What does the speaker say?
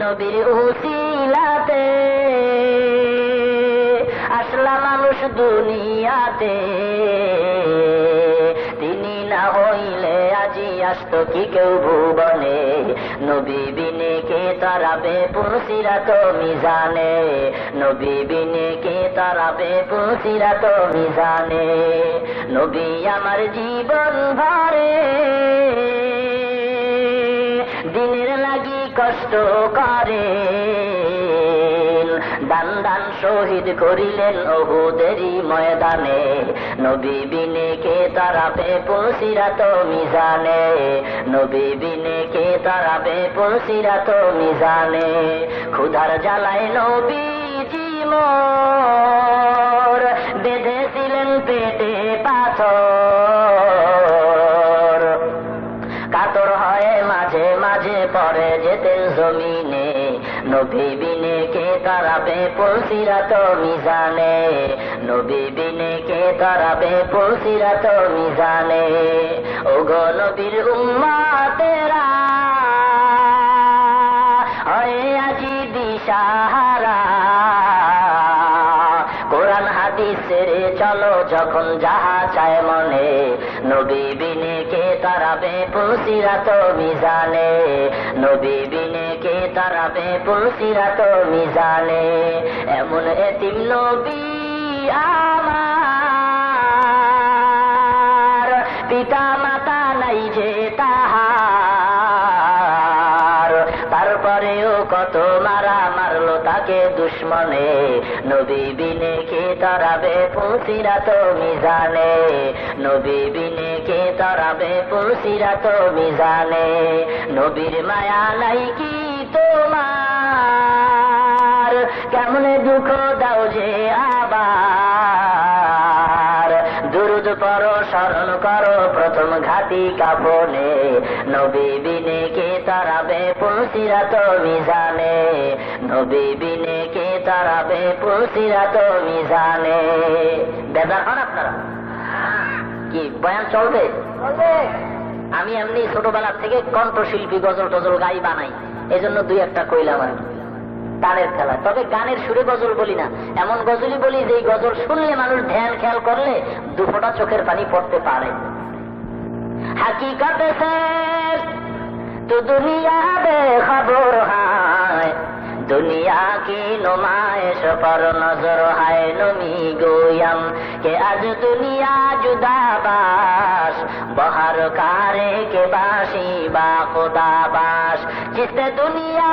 নবীর উসিলাতে আসলা মানুষ দুনিয়াতে। তিনি না হইলে আজি আসত কি কেউ ভুবনে। নবী বিনে কে তারাবে পুলসিরা তো মিজানে। নবী বিনে কে তারাবে পুলসিরা তো মিজানে। নবী আমার জীবন ভরে দান দান শহীদ করিলেন অহুদেরই ময়দানে। নবী বিনে কে তারাবে পুলসিরা তো মিজানে? নবী বিনে কে তারাবে পুলসিরা তো মিজানে? ক্ষুধার জ্বালায় নবী মোর, বেঁধেছিলেন পেটে পাথর। কাতর হয় মাঝে মাঝে পরে যেতেন জমিনে। নবী বিনে কে তারাবে পলসিরা তো মিজানে? নবী বিনে কে তারাবে পলসিরা তো মিজানে? ও গো নবীর উম্মা তেরা হয় আজি দিশাহারা। কোরআন হাদিস ছেড়ে চলো যখন যাহা চায় মনে, নবী বিনে কে তারাবে পুলসিরা তো মিজানে নবী বিনে কে তারাবে পুলসিরা তো মিজানে এমন এতিম নবী আমার। পিতা মাতা নাই যে তারপরেও কত মারা মারলো তাকে দুশ্মনে। নবী বিনে কে তারাবে পুলসিরা তো মিজানে। নবী বিনে কে তারাবে পুলসিরা তো মিজানে। নবীর মায়া নাই কি তোমার? কেমনে দুঃখ দাও যে আবার? পর স্মরণ করো প্রথম ঘাতি কাপনে নবী বিনে কে তারাবে পুলসিরা তো মিজানে? নবী বিনে কে তারাবে পুলসিরা তো মিজানে? বেজার হন আপনারা। কি বয়ান চলবে? আমি এমনি ছোটবেলা থেকে কণ্ঠশিল্পী গজল টজল গাই বানাই। এজন্য দুই একটা কইলাম আর গানের খেলা। তবে গানের সুরে গজল বলি না। এমন গজলই বলি যে গজল শুনলে মানুষ ধ্যান খেয়াল করলে দুপোটা চোখের পানি পড়তে পারে। হাকিকতে তো দুনিয়া খবর হায়। দুনিয়া কি নজর হায় নমি গোয়াম কে আজ দুনিয়া জুদা বাস বহার কারে কে বাসি বা খোদা বাস দুনিয়া